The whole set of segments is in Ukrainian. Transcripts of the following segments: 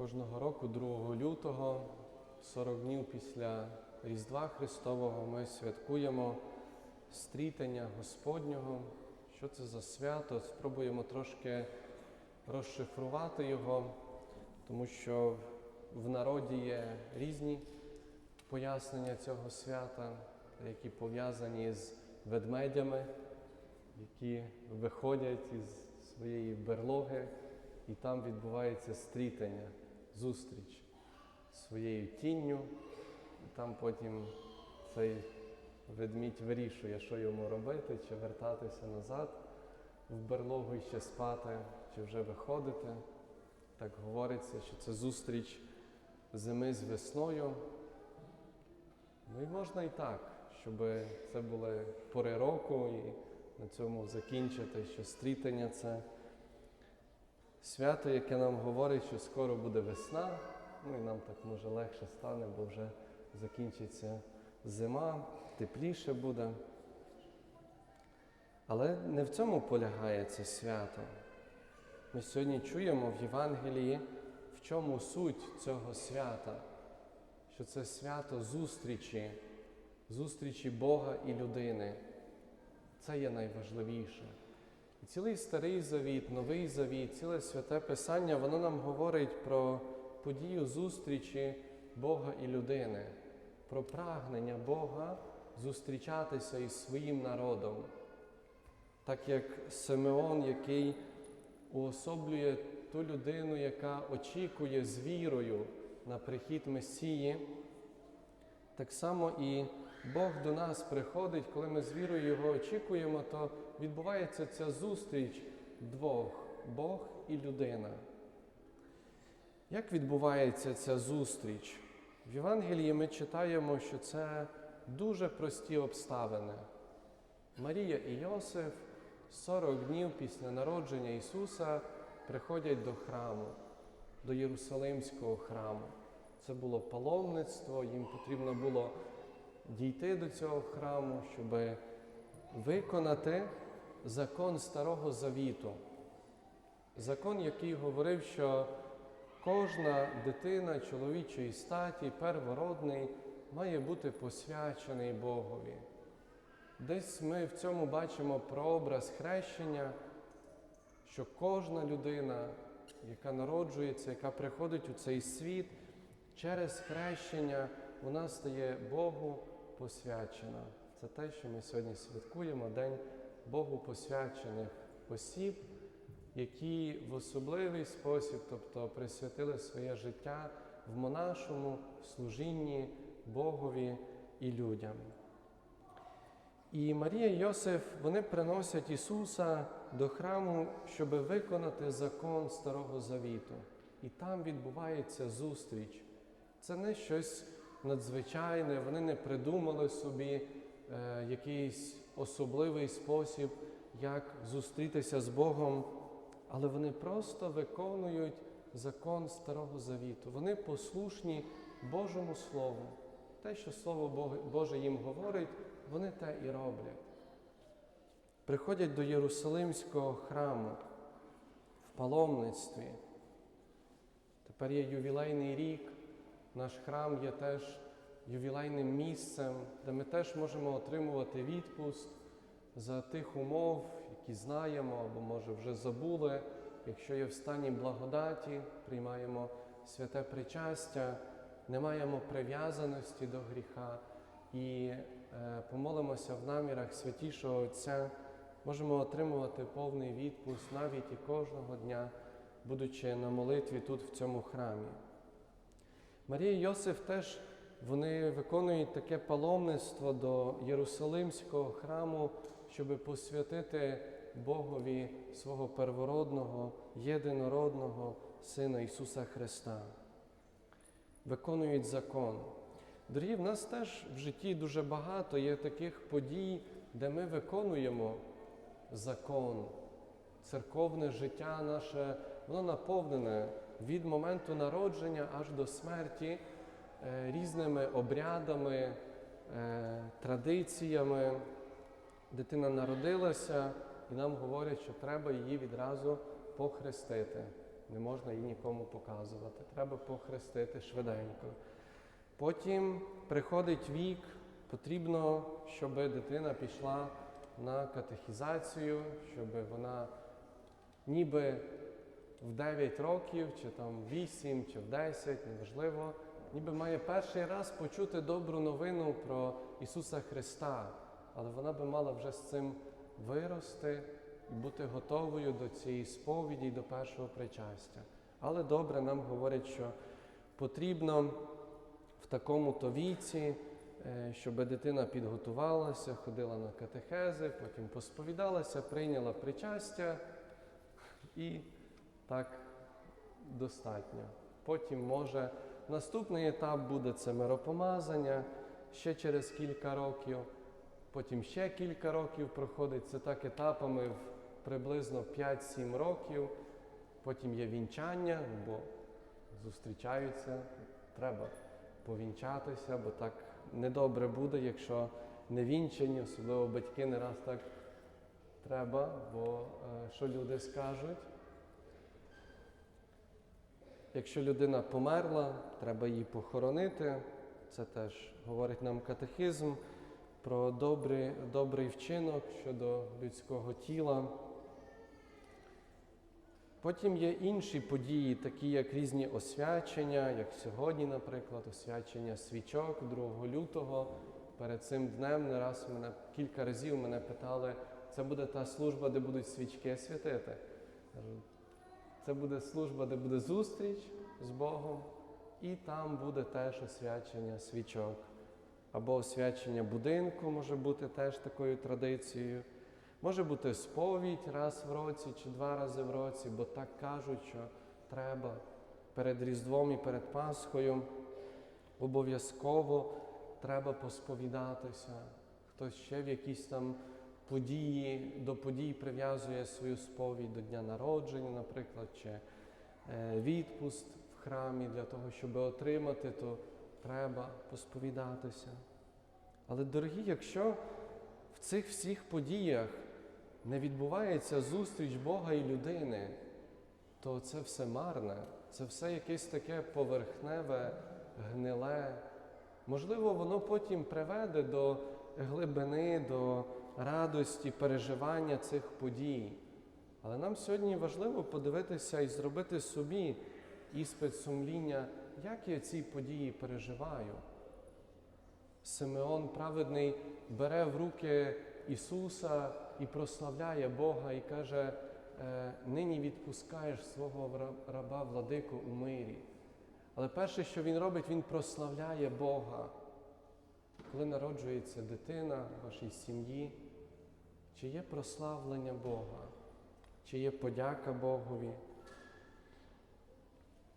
Кожного року, 2 лютого, 40 днів після Різдва Христового, ми святкуємо стрітення Господнього. Що це за свято? Спробуємо трошки розшифрувати його, тому що в народі є різні пояснення цього свята, які пов'язані з ведмедями, які виходять із своєї берлоги, і там відбувається стрітення, зустріч своєю тінню. І там потім цей ведмідь вирішує, що йому робити, чи вертатися назад в берлогу і ще спати, чи вже виходити. Так говориться, що це зустріч зими з весною. Ну і можна і так, щоб це були пори року і на цьому закінчити, що стрітення це свято, яке нам говорить, що скоро буде весна, ну і нам так може легше стане, бо вже закінчиться зима, тепліше буде. Але не в цьому полягає це свято. Ми сьогодні чуємо в Євангелії, в чому суть цього свята, що це свято зустрічі, зустрічі Бога і людини. Це є найважливіше. І цілий старий завіт, новий завіт, ціле святе Писання, воно нам говорить про подію зустрічі Бога і людини, про прагнення Бога зустрічатися із своїм народом. Так як Симеон, який уособлює ту людину, яка очікує з вірою на прихід Месії, так само і Бог до нас приходить, коли ми з вірою Його очікуємо, то відбувається ця зустріч двох Бог і людина. Як відбувається ця зустріч? В Євангелії ми читаємо, що це дуже прості обставини. Марія і Йосиф 40 днів після народження Ісуса приходять до храму, до Єрусалимського храму. Це було паломництво, їм потрібно було дійти до цього храму, щоб виконати закон Старого Завіту. Закон, який говорив, що кожна дитина чоловічої статі, первородний, має бути посвячений Богові. Десь ми в цьому бачимо прообраз хрещення, що кожна людина, яка народжується, яка приходить у цей світ, через хрещення вона стає Богу посвячена. Це те, що ми сьогодні святкуємо, День Богу посвячених осіб, які в особливий спосіб, тобто присвятили своє життя в монашому служінні Богові і людям. І Марія і Йосиф вони приносять Ісуса до храму, щоб виконати закон Старого Завіту. І там відбувається зустріч. Це не щось надзвичайне, вони не придумали собі е, якийсь особливий спосіб, як зустрітися з Богом, але вони просто виконують закон Старого Завіту. Вони послушні Божому Слову. Те, що Слово Боже їм говорить, вони те і роблять. Приходять до Єрусалимського храму в паломництві. Тепер є ювілейний рік. Наш храм є теж ювілейним місцем, де ми теж можемо отримувати відпуск за тих умов, які знаємо або, може, вже забули. Якщо є в стані благодаті, приймаємо святе причастя, не маємо прив'язаності до гріха і е, помолимося в намірах святішого Отця, можемо отримувати повний відпуск навіть і кожного дня, будучи на молитві тут в цьому храмі. Марія Йосиф теж вони виконують таке паломництво до Єрусалимського храму, щоб посвятити Богові свого первородного, єдинородного Сина Ісуса Христа. Виконують закон. Дорогі, в нас теж в житті дуже багато є таких подій, де ми виконуємо закон. Церковне життя наше, воно наповнене від моменту народження аж до смерті різними обрядами, е, традиціями. Дитина народилася, і нам говорять, що треба її відразу похрестити. не можна її нікому показувати. Треба похрестити швиденько. Потім приходить вік, потрібно, щоб дитина пішла на катехізацію, щоб вона ніби в 9 років, чи там 8, чи в 10, неважливо, ніби має перший раз почути добру новину про Ісуса Христа, але вона би мала вже з цим вирости і бути готовою до цієї сповіді до першого причастя. Але добре нам говорять, що потрібно в такому-то віці, е, щоб дитина підготувалася, ходила на катехези, потім посповідалася, прийняла причастя і так достатньо. Потім може наступний етап буде це миропомазання ще через кілька років, потім ще кілька років проходить це так етапами в приблизно 5-7 років. Потім є вінчання, бо зустрічаються, треба повінчатися, бо так недобре буде, якщо не вінчені, особливо батьки не раз так треба, бо е, що люди скажуть. Якщо людина померла, треба її похоронити. Це теж говорить нам катехизм про добрий, добрий вчинок щодо людського тіла. Потім є інші події, такі як різні освячення, як сьогодні, наприклад, освячення свічок 2 лютого. Перед цим днем не раз мене кілька разів мене питали, це буде та служба, де будуть свічки святити. Це буде служба, де буде зустріч з Богом, і там буде теж освячення свічок. Або освячення будинку може бути теж такою традицією. Може бути сповідь раз в році чи два рази в році, бо так кажуть, що треба перед Різдвом і перед Пасхою обов'язково треба посповідатися. Хтось ще в якісь там події, до подій прив'язує свою сповідь до дня народження, наприклад, чи е, відпуст в храмі для того, щоб отримати, то треба посповідатися. Але, дорогі, якщо в цих всіх подіях не відбувається зустріч Бога і людини, то це все марне, це все якесь таке поверхневе, гниле. Можливо, воно потім приведе до глибини, до радості, переживання цих подій. Але нам сьогодні важливо подивитися і зробити собі іспит сумління, як я ці події переживаю. Симеон праведний бере в руки Ісуса і прославляє Бога і каже, «Е, нині відпускаєш свого раба владику у мирі. Але перше, що він робить, він прославляє Бога. Коли народжується дитина в вашій сім'ї, чи є прославлення Бога, чи є подяка Богові.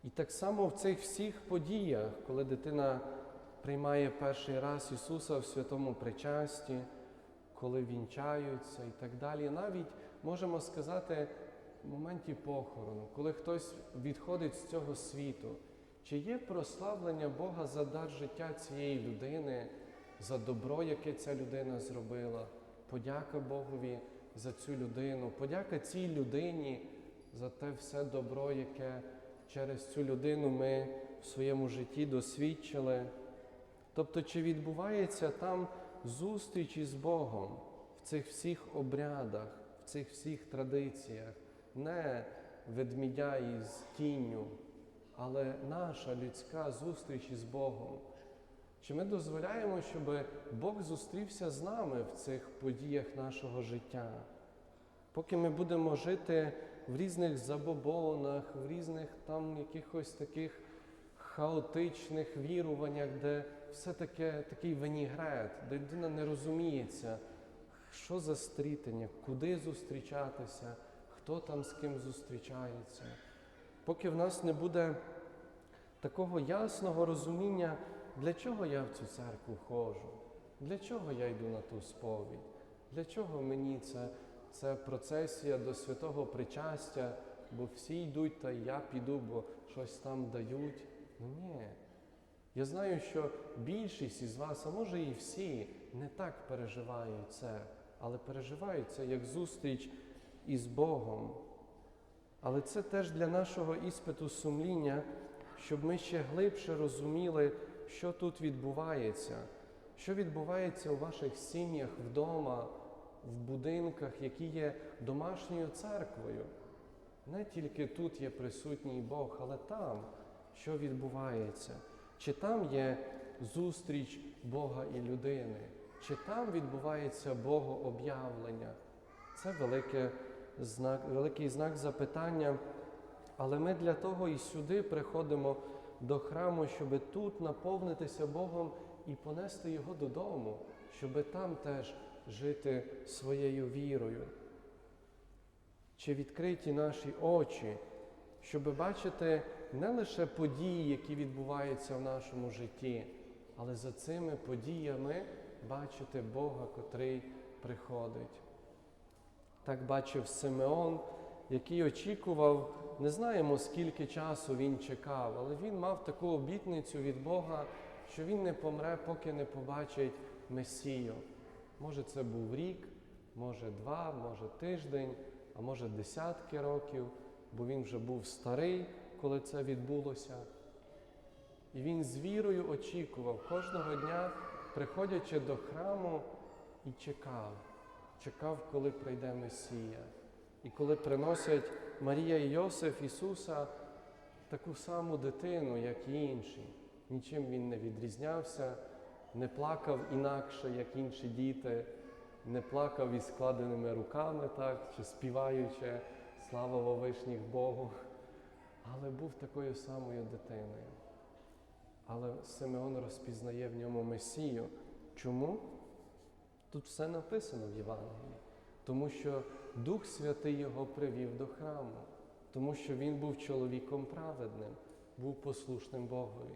І так само в цих всіх подіях, коли дитина приймає перший раз Ісуса в святому причасті, коли вінчаються і так далі, навіть можемо сказати в моменті похорону, коли хтось відходить з цього світу, чи є прославлення Бога за дар життя цієї людини, за добро, яке ця людина зробила, подяка Богові за цю людину, подяка цій людині за те все добро, яке через цю людину ми в своєму житті досвідчили. Тобто, чи відбувається там зустріч із Богом в цих всіх обрядах, в цих всіх традиціях, не ведмідя із тінню, але наша людська зустріч із Богом. Чи ми дозволяємо, щоб Бог зустрівся з нами в цих подіях нашого життя? Поки ми будемо жити в різних забобонах, в різних там якихось таких хаотичних віруваннях, де все таке такий винігрет, де людина не розуміється, що за стрітення, куди зустрічатися, хто там з ким зустрічається. Поки в нас не буде такого ясного розуміння, для чого я в цю церкву ходжу, для чого я йду на ту сповідь, для чого мені це, це процесія до святого причастя, бо всі йдуть, та я піду, бо щось там дають. Ну ні. Я знаю, що більшість із вас, а може і всі, не так переживають це, але переживають це як зустріч із Богом. Але це теж для нашого іспиту сумління, щоб ми ще глибше розуміли, що тут відбувається, що відбувається у ваших сім'ях вдома, в будинках, які є домашньою церквою. Не тільки тут є присутній Бог, але там, що відбувається. Чи там є зустріч Бога і людини, чи там відбувається Богооб'явлення. Це велике знак, великий знак запитання. Але ми для того і сюди приходимо до храму, щоб тут наповнитися Богом і понести Його додому, щоб там теж жити своєю вірою. Чи відкриті наші очі, щоб бачити не лише події, які відбуваються в нашому житті, але за цими подіями бачити Бога, котрий приходить. Так бачив Симеон, який очікував, не знаємо, скільки часу він чекав, але він мав таку обітницю від Бога, що він не помре, поки не побачить Месію. Може, це був рік, може два, може тиждень, а може десятки років, бо він вже був старий, коли це відбулося. І він з вірою очікував кожного дня, приходячи до храму, і чекав, чекав, коли прийде Месія. І коли приносять Марія і Йосиф Ісуса таку саму дитину, як і інші, нічим він не відрізнявся, не плакав інакше, як інші діти, не плакав із складеними руками, так, чи співаючи слава Вовишніх Богу, але був такою самою дитиною. Але Симеон розпізнає в ньому Месію. Чому? Тут все написано в Євангелії. Тому що Дух Святий його привів до храму, тому що він був чоловіком праведним, був послушним Богові.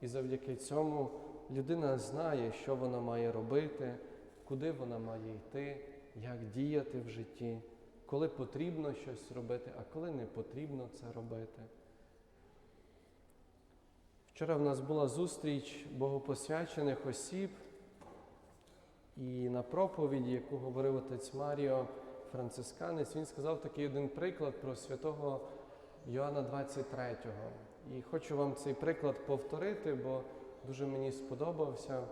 І завдяки цьому людина знає, що вона має робити, куди вона має йти, як діяти в житті, коли потрібно щось робити, а коли не потрібно це робити. Вчора в нас була зустріч богопосвячених осіб, і на проповіді, яку говорив отець Маріо Францисканець, він сказав такий один приклад про святого Йоанна 23. І хочу вам цей приклад повторити, бо дуже мені сподобався.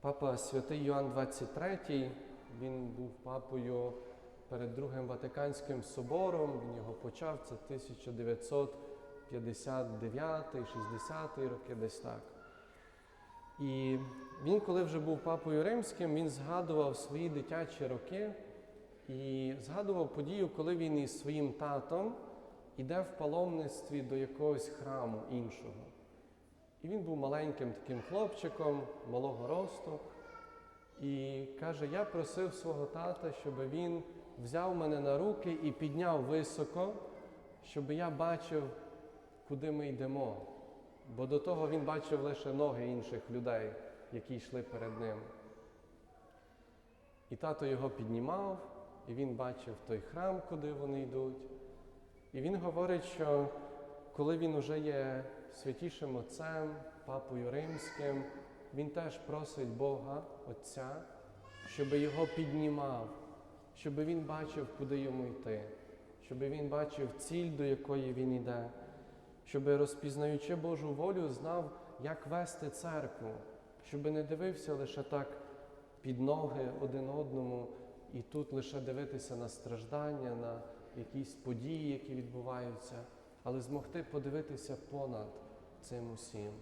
Папа святий Йоанн 23, він був папою перед Другим Ватиканським собором, він його почав, це 1959-60 роки десь так. І він, коли вже був папою римським, він згадував свої дитячі роки і згадував подію, коли він із своїм татом іде в паломництві до якогось храму іншого. І він був маленьким таким хлопчиком, малого росту, і каже: Я просив свого тата, щоб він взяв мене на руки і підняв високо, щоб я бачив, куди ми йдемо. Бо до того він бачив лише ноги інших людей, які йшли перед ним. І тато його піднімав, і він бачив той храм, куди вони йдуть. І він говорить, що коли він уже є святішим отцем, папою римським, він теж просить Бога, Отця, щоб його піднімав, щоб він бачив, куди йому йти, щоб він бачив ціль, до якої він йде, щоб, розпізнаючи Божу волю, знав, як вести церкву, щоб не дивився лише так під ноги один одному і тут лише дивитися на страждання, на якісь події, які відбуваються, але змогти подивитися понад цим усім.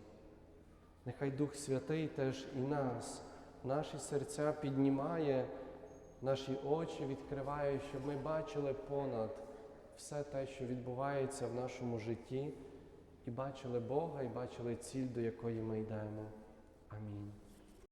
Нехай Дух Святий теж і нас, наші серця піднімає, наші очі відкриває, щоб ми бачили понад все те, що відбувається в нашому житті, і бачили Бога, і бачили ціль, до якої ми йдемо. Амінь.